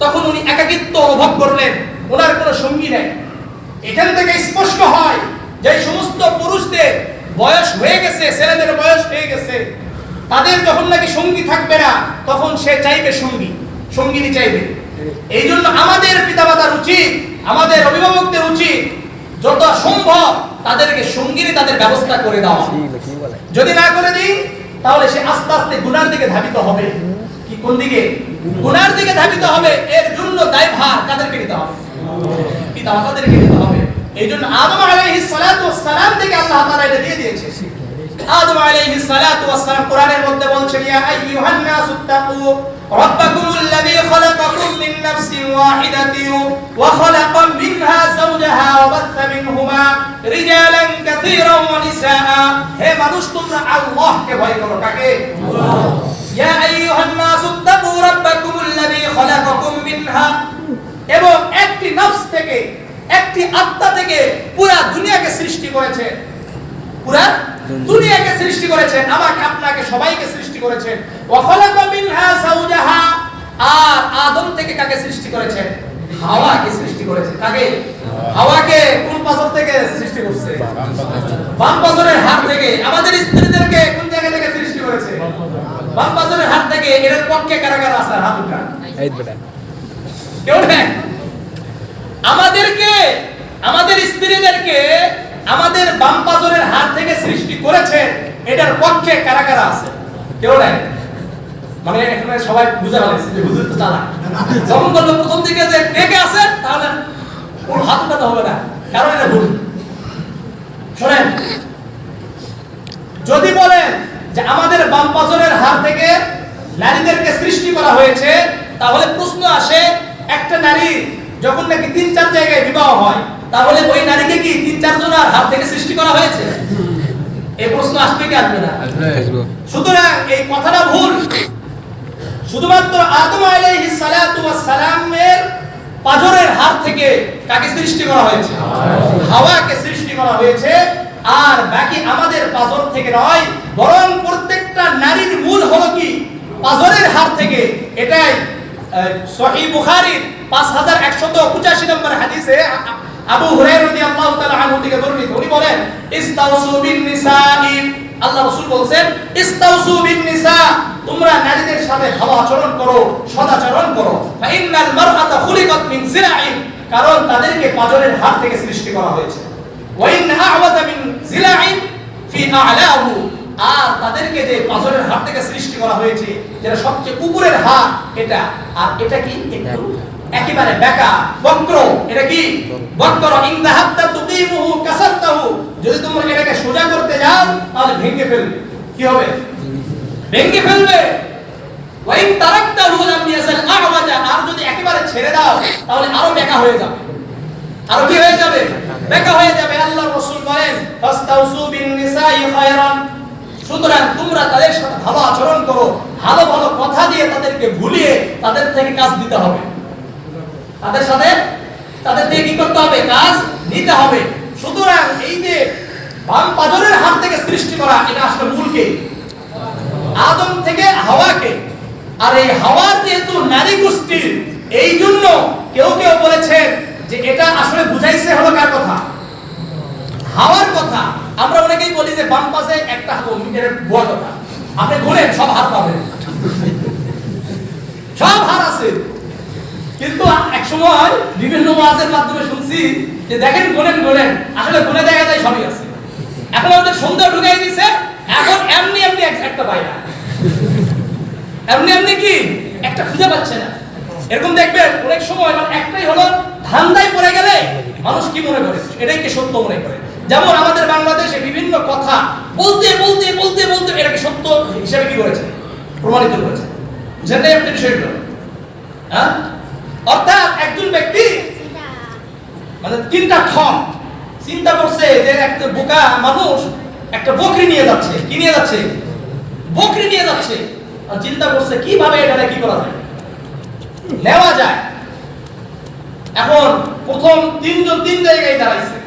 তখন উনি একাকিত্ব অনুভব করলেন। ওনার কোনো সঙ্গী নেই। এখান থেকে স্পষ্ট হয় যে সমস্ত পুরুষদের বয়স হয়ে গেছে, ছেলেদের বয়স হয়ে গেছে। তাদের যখন নাকি সঙ্গী থাকবে না, তখন সে চাইবে সঙ্গী, সঙ্গিনী চাইবে। এই জন্য আমাদের পিতামাতার উচিত, আমাদের অভিভাবকদের উচিত, যত সম্ভব তাদেরকে সঙ্গিনী তাদের ব্যবস্থা করে দেওয়া। যদি না করে দিই, তাহলে সে আস্তে আস্তে গুনার দিকে ধাবিত হবে। কি কোন দিকে? গুনার দিকে ধাবিত হবে, এর জন্য দায়ভার কাদেরকে নিতে হবে? পিতা মাতাদেরকে নিতে হবে। এই জন্য আদম আলাইহিস সালাতু ওয়াস সালাম থেকে আল্লাহ তাআলা এটা দিয়ে দিয়েছে। আদম আলাইহিস সালাতু ওয়াস সালাম কোরআনের মধ্যে বলছেন, ইয়া আইয়ুহান নাসু তাকু রাব্বাকুমুল্লাযী খালাকাকুম মিন নাফসিন ওয়াহিদাতিন ওয়া খালাকা মিনহা যাওজাহা ওয়া বাথা মিনহুমা রিজালান কাসীরান ওয়া নিসাআ। হে মানুষ, তোমরা আল্লাহকে ভয় করো কাকে? ইয়া আইয়ুহান নাসু খালাকাকুম মিনহা। এবং একটি নফস থেকে একটি আত্মা থেকে পুরা দুনিয়াকে সৃষ্টি করেছেন পুরা দুনিয়াকে সৃষ্টি করেছেন আমাকে আপনাকে সবাইকে সৃষ্টি করেছেন ওয়া খালাকা মিনহা যাওজাহা। আর আদম থেকে কাকে সৃষ্টি করেছেন হাওয়াকে সৃষ্টি করেছেন কাকে? হাওয়াকে কোন পাথর থেকে সৃষ্টি করছে? বাম পাথরের হাত থেকে। আমাদের স্ত্রীদেরকে কোন জায়গা থেকে সৃষ্টি করেছে বাম পাথরের হাত থেকে এর পক্ষে কারা কারা আছে হাত উঠা এই বেটা। কেউ নেই? আমাদেরকে আমাদের স্ত্রীদেরকে আমাদের বাম পাজরের হাত থেকে সৃষ্টি করেছেন এটার পক্ষে কারা কারা আছে? কেউ নাই? মানে এখানে সবাই বুঝে ফেলেছে যে হুজুর তো চালাক। যখন বলল প্রথম দিকে যে কে কে আছে তাহলে ওর হাত উঠাতে হবে না। কারণ এটা ভুল। শোনেন যদি বলেন যে আমাদের বাম পাজরের হাত থেকে নারীদেরকে সৃষ্টি করা হয়েছে তাহলে প্রশ্ন আসে একটা নারী যখন নাকি তিন চার জায়গায় বিবাহ হয় তাহলে ওই নারীকে কি তিন চার জনের হাত থেকে সৃষ্টি করা হয়েছে? এই প্রশ্ন আসবে কি আসবে না? সুতরাং এই কথাটা ভুল। শুধুমাত্র আদম আলাইহিস সালাতু ওয়াস সালামের পাজরের হাত থেকে কাকে সৃষ্টি করা হয়েছে? হাওয়াকে সৃষ্টি করা হয়েছে। আর বাকি আমাদের পাজর থেকে নয় বরং প্রত্যেকটা নারীর মূল হলো কি? পাজরের হাত থেকে এটাই সহিহ বুখারীর 5185 নম্বর হাদিসে আ- আ- আবু হুরায়রা রাদিয়াল্লাহু তাআলা আনহু থেকে বর্ণিত। উনি বলেন, ইস্তাউসু বিন নিসাই আল্লাহ রাসূল বলেন ইস্তাউসু বিন নিসা তোমরা নারীদের সাথে ভালো আচরণ করো সদাচরণ করো। ফা ইন্নাল মারআতা খুলিকাত মিন জিরাইন কারণ তাদেরকে পাজরের হাড় থেকে সৃষ্টি করা হয়েছে। ওয়া ইন আ'ওয়াজা মিন আর তাদেরকে যে পাজরের হাড় থেকে সৃষ্টি করা হয়েছে, যেটা সবচেয়ে উপরের হাড় এটা। আর এটা কি? একেবারে বেকা, বক্র। এটা কি? বক্র। ইন দাহাবতা তুকিমুহু কাসারতাহু যদি তোমরা এটাকে সোজা করতে যাও, তাহলে ভেঙে ফেলবে। কি হবে? ভেঙে ফেলবে। ওয়াইন তারাকতাহু লাম ইয়াসাল আ'ওয়াজা। আর যদি একেবারে ছেড়ে দাও, তাহলে আরও বেকা হয়ে যাবে। আরও কি হয়ে যাবে? বেকা হয়ে যাবে। আল্লাহ রাসূল বলেন, ফাস্তাউসু বিন নিসাই খায়রান। সুতরাং তোমরা তাদের সাথে ভালো আচরণ করো, ভালো ভালো কথা দিয়ে তাদেরকে ভুলিয়ে তাদের থেকে কাজ দিতে হবে। তাদের সাথে তাদের থেকে কি করতে হবে? কাজ নিতে হবে। সুতরাং এই যে বাম পাজরের হাত থেকে সৃষ্টি করা, এটা আসলে মূলকে? আদম থেকে হাওয়াকে। আর এই হাওয়ার যেহেতু নারী গোষ্ঠী এই জন্য কেউ কেউ বলেছেন যে এটা আসলে বুঝাইছে হলো কার কথা? হাওয়ার কথা। অনেকেই বলি যে বাম পাশে একটা আপনি ঘুরেন সব হাত পাবেন। সব হার আছে। কিন্তু এক সময় বিভিন্ন মাধ্যমে শুনছি যে দেখেন গোনেন গোনেন আসলে গোনে দেখা যায় সবই আছে। এখন আমাদের সন্দেহ ঢুকাই দিছে, এখন এমনি এমনি একটা এমনি এমনি কি? একটা খুঁজে পাচ্ছে না। এরকম দেখবেন, অনেক সময় মানে একটাই হলো, ধান্দায় পড়ে গেলে মানুষ কি মনে করে? এটাই কি সত্য মনে করে? যেমন আমাদের বাংলাদেশে বিভিন্ন কথা বলতে বলতে বলতে বলতে এটাকে সত্য হিসেবে কি করেছে? প্রমাণিত করেছে। সেটাই একটা বিষয়গুলো? হ্যাঁ? অর্থাৎ একজন ব্যক্তি মানে তিনটা চিন্তা করছে যে একটা বোকা মানুষ একটা বকরি নিয়ে যাচ্ছে। কি নিয়ে যাচ্ছে? বকরি নিয়ে যাচ্ছে। আর চিন্তা করছে কীভাবে এটা কি করা যায়? নেওয়া যায়। এখন প্রথম তিনজন তিন জায়গায় দাঁড়াইছে।